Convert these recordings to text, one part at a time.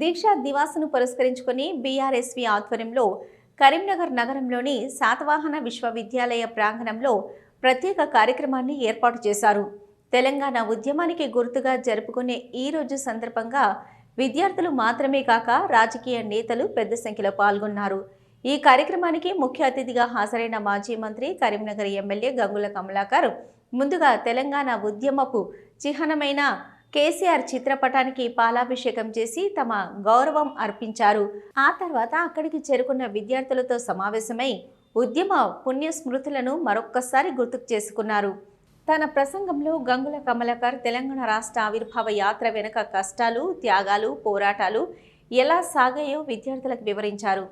దీక్షా దివాస్ను పురస్కరించుకుని బీఆర్ఎస్వి ఆధ్వర్యంలో కరీంనగర్ నగరంలోని శాతవాహన విశ్వవిద్యాలయ ప్రాంగణంలో ప్రత్యేక కార్యక్రమాన్ని ఏర్పాటు చేశారు. తెలంగాణ ఉద్యమానికి గుర్తుగా జరుపుకునే ఈ రోజు సందర్భంగా విద్యార్థులు మాత్రమే కాక రాజకీయ నేతలు పెద్ద సంఖ్యలో పాల్గొన్నారు. ఈ కార్యక్రమానికి ముఖ్య అతిథిగా హాజరైన మాజీ మంత్రి కరీంనగర్ ఎమ్మెల్యే గంగుల కమలాకర్ ముందుగా తెలంగాణ ఉద్యమపు చిహ్నమైన కేసీఆర్ చిత్రపటానికి పాలాభిషేకం చేసి తమ గౌరవం అర్పించారు. ఆ తర్వాత అక్కడికి చేరుకున్న విద్యార్థులతో సమావేశమై ఉద్యమ పుణ్య స్మృతులను మరొక్కసారి గుర్తుకు చేసుకున్నారు. తన ప్రసంగంలో గంగుల కమలకర్ తెలంగాణ రాష్ట్ర ఆవిర్భావ యాత్ర వెనుక కష్టాలు త్యాగాలు పోరాటాలు ఎలా సాగాయో విద్యార్థులకు వివరించారు.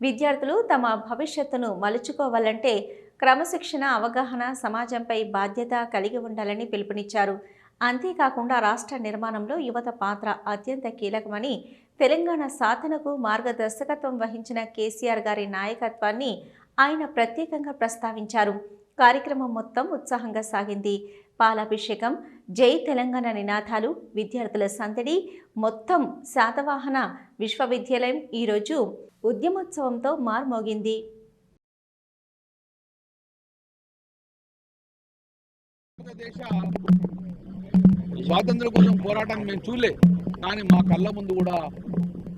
విద్యార్థులు తమ భవిష్యత్తును మలుచుకోవాలంటే క్రమశిక్షణ అవగాహన సమాజంపై బాధ్యత కలిగి ఉండాలని పిలుపునిచ్చారు. అంతేకాకుండా రాష్ట్ర నిర్మాణంలో యువత పాత్ర అత్యంత కీలకమని తెలంగాణ సాధనకు మార్గదర్శకత్వం వహించిన కేసీఆర్ గారి నాయకత్వాన్ని ఆయన ప్రత్యేకంగా ప్రస్తావించారు. కార్యక్రమం మొత్తం ఉత్సాహంగా సాగింది. పాలాభిషేకం జై తెలంగాణ నినాదాలు విద్యార్థుల సందడి మొత్తం శాతవాహన విశ్వవిద్యాలయం ఈరోజు ఉద్యమోత్సవంతో మార్మోగింది. స్వాతంత్రం కోసం పోరాటాన్ని మేము చూడలే. కానీ మా కళ్ళ ముందు కూడా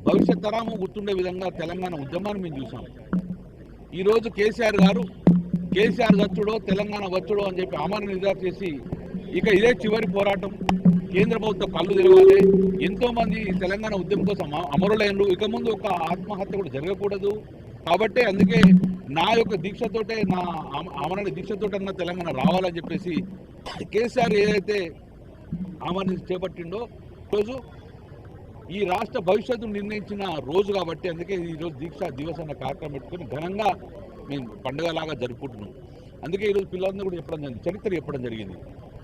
భవిష్యత్ తరాము గుర్తుండే విధంగా తెలంగాణ ఉద్యమాన్ని మేము చూసాం. ఈరోజు కేసీఆర్ గారు కేసీఆర్ వచ్చుడో తెలంగాణ వచ్చుడో అని చెప్పి ఆమరణ నిర్ధార చేసి ఇక ఇదే చివరి పోరాటం. కేంద్ర ప్రభుత్వం కళ్ళు తెరవాలి. ఎంతోమంది తెలంగాణ ఉద్యమం కోసం అమరులైనరు. ఇక ముందు ఒక ఆత్మహత్య కూడా జరగకూడదు. కాబట్టి అందుకే నా యొక్క దీక్షతోటే నా అమరణ దీక్షతోటే తెలంగాణ రావాలని చెప్పేసి కేసీఆర్ ఏదైతే అమరణ చేపట్టిండో రోజు ఈ రాష్ట్ర భవిష్యత్తు నిర్ణయించిన రోజు కాబట్టి అందుకే ఈ రోజు దీక్షా దివస్ అన్న కార్యక్రమం పెట్టుకొని ఘనంగా మేము పండుగలాగా జరుపుకుంటున్నాం. అందుకే ఈరోజు పిల్లలందరూ కూడా చెప్పడం జరిగింది చరిత్ర చెప్పడం జరిగింది.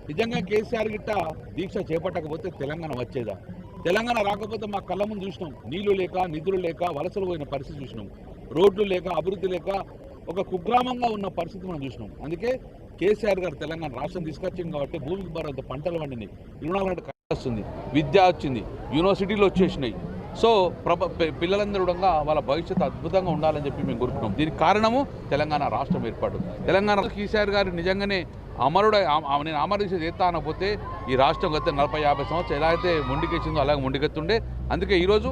నిజంగా కేసీఆర్ గిట్ట దీక్ష చేపట్టకపోతే తెలంగాణ వచ్చేదా? తెలంగాణ రాకపోతే మా కళ్ళ ముందు చూసినాం. నీళ్ళు లేక నిధులు లేక వలసలు పోయిన పరిస్థితి చూసినాం. రోడ్లు లేక అభివృద్ధి లేక ఒక కుగ్రామంగా ఉన్న పరిస్థితి మనం చూసినాం. అందుకే కేసీఆర్ గారు తెలంగాణ రాష్ట్రం తీసుకొచ్చింది కాబట్టి భూమికి భారంత పంటలు పండినాయి. రుణాలు వస్తుంది విద్య వచ్చింది యూనివర్సిటీలు వచ్చేసినాయి. సో ప్రభ పిల్లలందరూ కూడా వాళ్ళ భవిష్యత్తు అద్భుతంగా ఉండాలని చెప్పి మేము కోరుకున్నాం దీనికి కారణము తెలంగాణ రాష్ట్రం ఏర్పాటు. తెలంగాణ కేసీఆర్ గారు నిజంగానే అమరుడు నేను అమరు చేస్తా అనకపోతే ఈ రాష్ట్రం గత నలభై యాభై సంవత్సరాలు ఎలా అయితే మొండికెచ్చిందో అలాగే మొండికెత్తుండే అందుకే ఈరోజు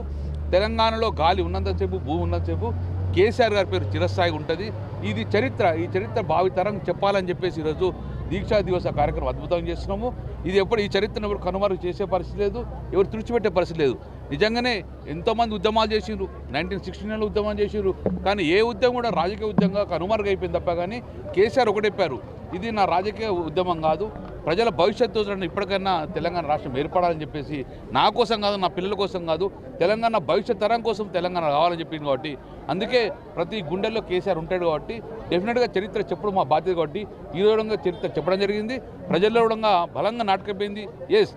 తెలంగాణలో గాలి ఉన్నంతసేపు భూమి ఉన్నంతసేపు కేసీఆర్ గారి పేరు చిరస్థాయి ఉంటుంది. ఇది చరిత్ర ఈ చరిత్ర భావితరం చెప్పాలని చెప్పేసి ఈరోజు దీక్షా దివస కార్యక్రమం అద్భుతం చేస్తున్నాము. ఇది ఎప్పుడు ఈ చరిత్రను ఎవరు కనుమరుగు చేసే పరిస్థితి లేదు ఎవరు తుడిచిపెట్టే పరిస్థితి లేదు. నిజంగానే ఎంతోమంది ఉద్యమాలు చేసిండ్రు నైన్టీన్ సిక్స్టీ నైన్లో ఉద్యమాలు చేసిర్రు కానీ ఏ ఉద్యమం కూడా రాజకీయ ఉద్యమంగా కనుమరుగైపోయింది తప్ప కానీ కేసీఆర్ ఒకటెప్పారు. ఇది నా రాజకీయ ఉద్యమం కాదు. ప్రజల భవిష్యత్తు ఇప్పటికైనా తెలంగాణ రాష్ట్రం ఏర్పడాలని చెప్పేసి నా కోసం కాదు నా పిల్లల కోసం కాదు తెలంగాణ భవిష్యత్ తరం కోసం తెలంగాణ రావాలని చెప్పింది కాబట్టి అందుకే ప్రతి గుండెల్లో కేసీఆర్ ఉంటాడు కాబట్టి డెఫినెట్గా చరిత్ర చెప్పడం మా బాధ్యత కాబట్టి ఈ విధంగా చరిత్ర చెప్పడం జరిగింది. ప్రజల్లో కూడా బలంగా నాటకపోయింది. ఎస్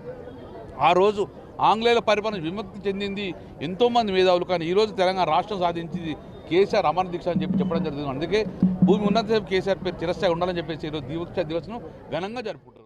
ఆ రోజు ఆంగ్లేయుల పరిపాలన విముక్తి చెందింది. ఎంతోమంది మేధావులు కానీ ఈరోజు తెలంగాణ రాష్ట్రం సాధించింది కేసీఆర్ అమర దీక్ష అని చెప్పి చెప్పడం జరుగుతుంది. అందుకే భూమి ఉన్నత కేసీఆర్ పేరు చిరస్థాయి ఉండాలని చెప్పేసి ఈరోజు దీక్ష దివస్ను ఘనంగా జరుపుకుంటారు